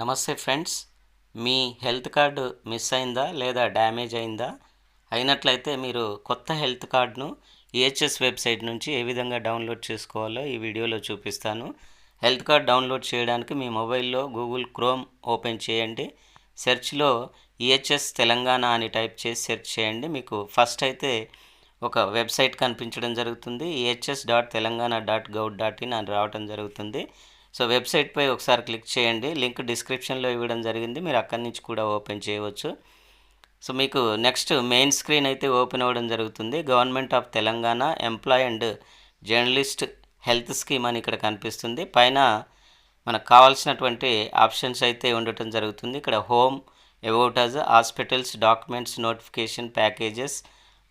నమస్తే ఫ్రెండ్స్. మీ health card miss అయిందా లేదా డ్యామేజ్ అయిందా? అయినట్లయితే మీరు కొత్త హెల్త్ కార్డును ఈహెచ్ఎస్ వెబ్సైట్ నుంచి ఏ విధంగా డౌన్లోడ్ చేసుకోవాలో ఈ వీడియోలో చూపిస్తాను. హెల్త్ కార్డ్ డౌన్లోడ్ చేయడానికి మీ మొబైల్లో గూగుల్ క్రోమ్ ఓపెన్ చేయండి. సెర్చ్లో ఈహెచ్ఎస్ తెలంగాణ అని టైప్ చేసి సెర్చ్ చేయండి. మీకు ఫస్ట్ అయితే ఒక వెబ్సైట్ కనిపించడం జరుగుతుంది. EHS dot Telangana dot gov dot in అని రావడం జరుగుతుంది. సో వెబ్సైట్పై ఒకసారి క్లిక్ చేయండి. లింక్ డిస్క్రిప్షన్లో ఇవ్వడం జరిగింది. మీరు అక్కడి నుంచి కూడా ఓపెన్ చేయవచ్చు. సో మీకు నెక్స్ట్ మెయిన్ స్క్రీన్ అయితే ఓపెన్ అవ్వడం జరుగుతుంది. Government of Telangana employee and journalist health scheme అని ఇక్కడ కనిపిస్తుంది. పైన మనకు కావాల్సినటువంటి ఆప్షన్స్ అయితే ఉండటం జరుగుతుంది. ఇక్కడ home about us hospitals documents notification packages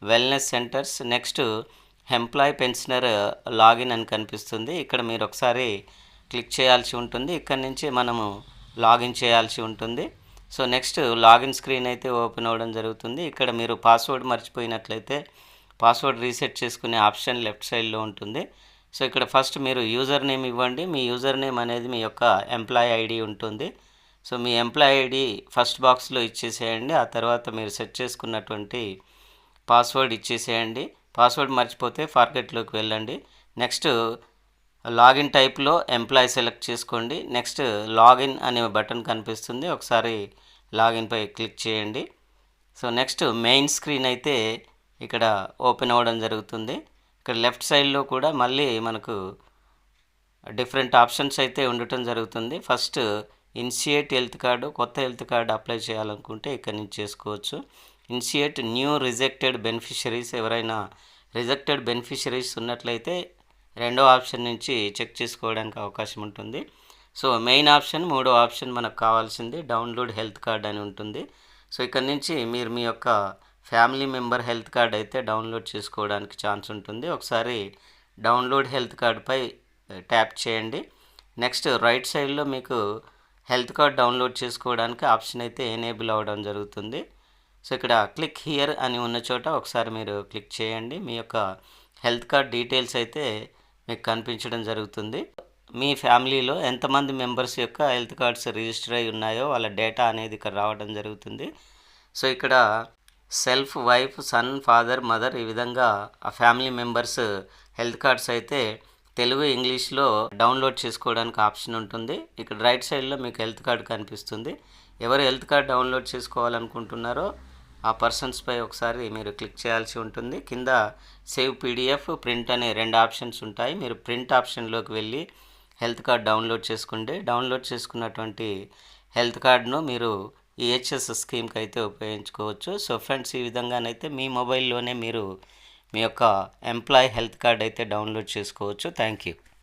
wellness centres next employee pensioner login అని కనిపిస్తుంది. ఇక్కడ మీరు ఒకసారి క్లిక్ చేయాల్సి ఉంటుంది. ఇక్కడ నుంచి మనము లాగిన్ చేయాల్సి ఉంటుంది. సో నెక్స్ట్ లాగిన్ స్క్రీన్ అయితే ఓపెన్ అవ్వడం జరుగుతుంది. ఇక్కడ మీరు పాస్వర్డ్ మర్చిపోయినట్లయితే పాస్వర్డ్ రీసెట్ చేసుకునే ఆప్షన్ లెఫ్ట్ సైడ్లో ఉంటుంది. సో ఇక్కడ ఫస్ట్ మీరు యూజర్ నేమ్ ఇవ్వండి. మీ యూజర్ నేమ్ అనేది మీ యొక్క ఎంప్లాయ్ ఐడి ఉంటుంది. సో మీ ఎంప్లాయీ ఐడి ఫస్ట్ బాక్స్లో ఇచ్చేసేయండి. ఆ తర్వాత మీరు సెట్ చేసుకున్నటువంటి పాస్వర్డ్ ఇచ్చేసేయండి. పాస్వర్డ్ మర్చిపోతే ఫార్గెట్లోకి వెళ్ళండి. నెక్స్ట్ లాగిన్ టైప్లో ఎంప్లాయీ సెలెక్ట్ చేసుకోండి. నెక్స్ట్ లాగిన్ అనే బటన్ కనిపిస్తుంది. ఒకసారి లాగిన్పై క్లిక్ చేయండి. సో నెక్స్ట్ మెయిన్ స్క్రీన్ అయితే ఇక్కడ ఓపెన్ అవ్వడం జరుగుతుంది. ఇక్కడ లెఫ్ట్ సైడ్లో కూడా మళ్ళీ మనకు డిఫరెంట్ ఆప్షన్స్ అయితే ఉండటం జరుగుతుంది. ఫస్ట్ ఇన్షియేట్ హెల్త్ కార్డు కొత్త హెల్త్ కార్డు అప్లై చేయాలనుకుంటే ఇక్కడ నుంచి చేసుకోవచ్చు. ఇన్షియేట్ న్యూ రిజెక్టెడ్ బెనిఫిషరీస్ ఎవరైనా రిజెక్టెడ్ బెనిఫిషరీస్ ఉన్నట్లయితే రెండో ఆప్షన్ నుంచి చెక్ చేసుకోవడానికి అవకాశం ఉంటుంది. సో మెయిన్ ఆప్షన్ మూడో ఆప్షన్ మనకు కావాల్సింది డౌన్లోడ్ హెల్త్ కార్డ్ అని ఉంటుంది. సో ఇక్కడ నుంచి మీరు మీ యొక్క ఫ్యామిలీ మెంబర్ హెల్త్ కార్డ్ అయితే డౌన్లోడ్ చేసుకోవడానికి ఛాన్స్ ఉంటుంది. ఒకసారి డౌన్లోడ్ హెల్త్ కార్డ్పై ట్యాప్ చేయండి. నెక్స్ట్ రైట్ సైడ్లో మీకు హెల్త్ కార్డ్ డౌన్లోడ్ చేసుకోవడానికి ఆప్షన్ అయితే ఎనేబుల్ అవ్వడం జరుగుతుంది. సో ఇక్కడ క్లిక్ హియర్ అని ఉన్న చోట ఒకసారి మీరు క్లిక్ చేయండి. మీ యొక్క హెల్త్ కార్డ్ డీటెయిల్స్ అయితే మీకు కనిపించడం జరుగుతుంది. మీ ఫ్యామిలీలో ఎంతమంది మెంబర్స్ యొక్క హెల్త్ కార్డ్స్ రిజిస్టర్ అయి ఉన్నాయో వాళ్ళ డేటా అనేది ఇక్కడ రావడం జరుగుతుంది. సో ఇక్కడ self wife son father mother ఈ విధంగా ఆ ఫ్యామిలీ మెంబర్స్ హెల్త్ కార్డ్స్ అయితే తెలుగు ఇంగ్లీష్లో డౌన్లోడ్ చేసుకోవడానికి ఆప్షన్ ఉంటుంది. ఇక్కడ రైట్ సైడ్లో మీకు హెల్త్ కార్డ్ కనిపిస్తుంది. ఎవరు హెల్త్ కార్డ్ డౌన్లోడ్ చేసుకోవాలనుకుంటున్నారో ఆ పర్సన్స్పై ఒకసారి మీరు క్లిక్ చేయాల్సి ఉంటుంది. కింద సేవ్ పీడిఎఫ్ ప్రింట్ అనే రెండు ఆప్షన్స్ ఉంటాయి. మీరు ప్రింట్ ఆప్షన్లోకి వెళ్ళి హెల్త్ కార్డ్ డౌన్లోడ్ చేసుకోండి డౌన్లోడ్ చేసుకున్నటువంటి హెల్త్ కార్డ్ను మీరు ఈహెచ్ఎస్ స్కీమ్కి అయితే ఉపయోగించుకోవచ్చు. సో ఫ్రెండ్స్ ఈ విధంగానైతే మీ మొబైల్లోనే మీరు మీ యొక్క ఎంప్లాయ్ హెల్త్ కార్డ్ అయితే డౌన్లోడ్ చేసుకోవచ్చు. Thank you